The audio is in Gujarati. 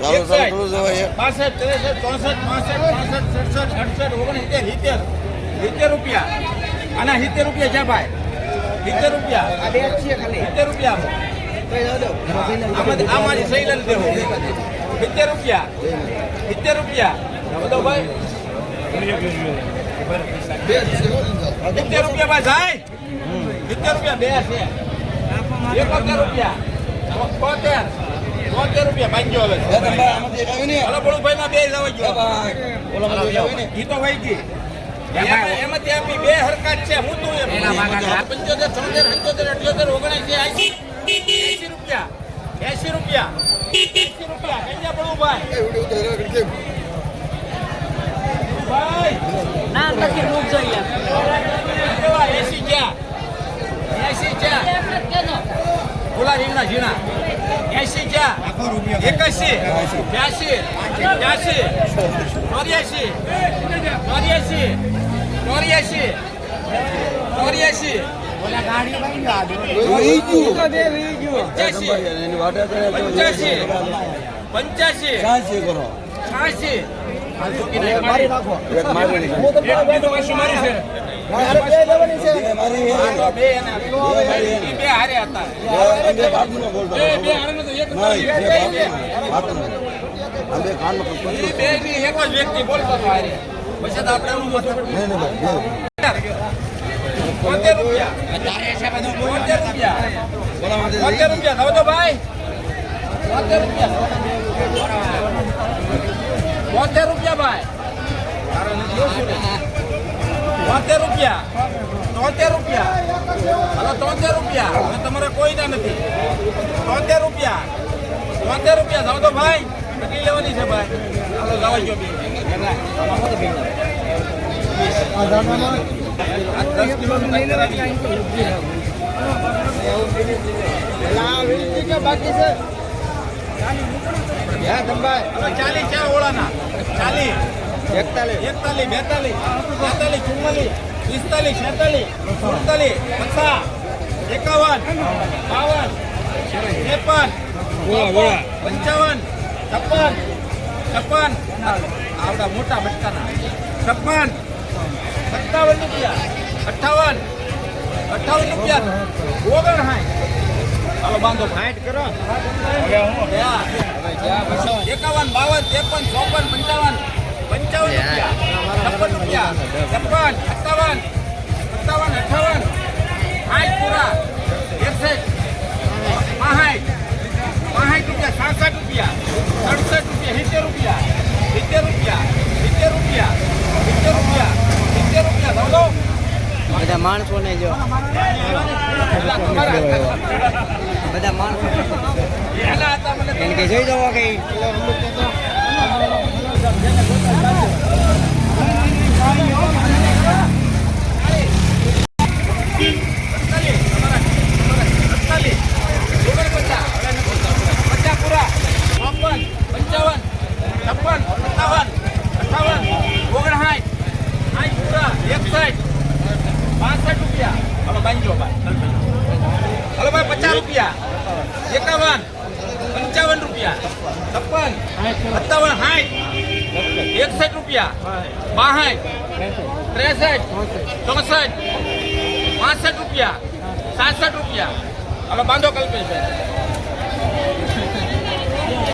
ચાલો, ચાલો, થોડું જવાય. બાસઠ ત્રેસઠ ચોસઠ પાસઠ પાસઠ સડસઠ અડસઠ ઓગણસિત્તેર સિત્તેર. સિત્તેર રૂપિયા. આના સિત્તેર રૂપિયા છે ભાઈ. સિત્તેર રૂપિયા. સિત્તેર રૂપિયા સહી દેવો સિત્તેર રૂપિયા. સિત્તેર રૂપિયા. બધો ભાઈ. સિત્તેર રૂપિયા ભાઈ સિત્તેર રૂપિયા બે છે. એકોતેર રૂપિયા. તોતેર રૂપિયા ભાગ્યો હવે? હલો ના. બે જવા ગયો? ઈ તો વહી ગઈ. એમાંથી આપી બે હરકત છે હું તું પંચોતેર છોતેર સત્યોતેર અઠ્યોતેર ઓગણસી એસી એસી રૂપિયા. એસી રૂપિયા. એસી રૂપિયા. કઈ બળુભાઈ ભાઈ ના નથી રૂપ જોઈએ ઓલા રીંગણા ઝીણા. એસી ક્યાં એકાસી બ્યાસી બ્યાસી ચોર્યાસી ચોર્યાસી ચોર્યાસી ચોર્યાસી પંચ્યાસી પંચ્યાસી છ્યાસી મારી નાખો. મારી. રૂપિયા. થયો તો ભાઈ. બોતેર રૂપિયા. બોતેર રૂપિયા ભાઈ. બોતેર રૂપિયા. તોતેર રૂપિયા. હવે તોતેર રૂપિયા. હવે તમારે કોઈ ના નથી. તોતેર રૂપિયા. તોતેર રૂપિયા. જાઓ તો ભાઈ. કેટલી લેવાની છે ભાઈ? હાલો જવા ગયો બી. આ દસ કિલોનું કંઈ કરાવી. હવે ચાલી છે. ઓળાના. ચાલી એકતાલીસ. એકતાલીસ બેતાલીસ બેતાલીસ ચુમ્માલીસ પિસ્તાલીસ છેતાલીસ સુડતાલીસ પચાસ એકાવન બાવન ત્રેપન પંચાવન છપ્પન છપ્પન આવડા મોટા બટકાના. છપ્પન સત્તાવન રૂપિયા અઠાવન અઠાવન રૂપિયા ઓગણ હાય હાલો બાંધો ફાઇટ કરો. એકાવન બાવન ત્રેપન ચોપન પંચાવન પંચાવન રૂપિયા. છપ્પન રૂપિયા. છપ્પન સત્તાવન સત્તાવન અઠાવન. સાઠ પૂરા એકસઠ. પાંસઠ પાંસઠ રૂપિયા સાસઠ રૂપિયા. સડસઠ રૂપિયા સિત્તેર રૂપિયા. સિત્તેર રૂપિયા સિત્તેર રૂપિયા. સિત્તેર રૂપિયા સિત્તેર રૂપિયા. ધોલો બધા માણસો ને જો. બધા માણસો જોઈ જવો કે પચાસ પૂરા ચોપન પંચાવન છપ્પન સત્તાવન અઠાવન ઓગણસાઠ સાઠ પૂરા એકસઠ બાસઠ રૂપિયા હવે બાંધો ભાઈ હલો ભાઈ પચાસ રૂપિયા એકાવન પંચાવન રૂપિયા છપ્પન સત્તાવન સાઠ એકસઠ રૂપિયા. બાસઠ ત્રેસઠ. ચોસઠ. પાસઠ રૂપિયા. સાસઠ રૂપિયા. હવે બાંધો કલ્પેશભાઈ.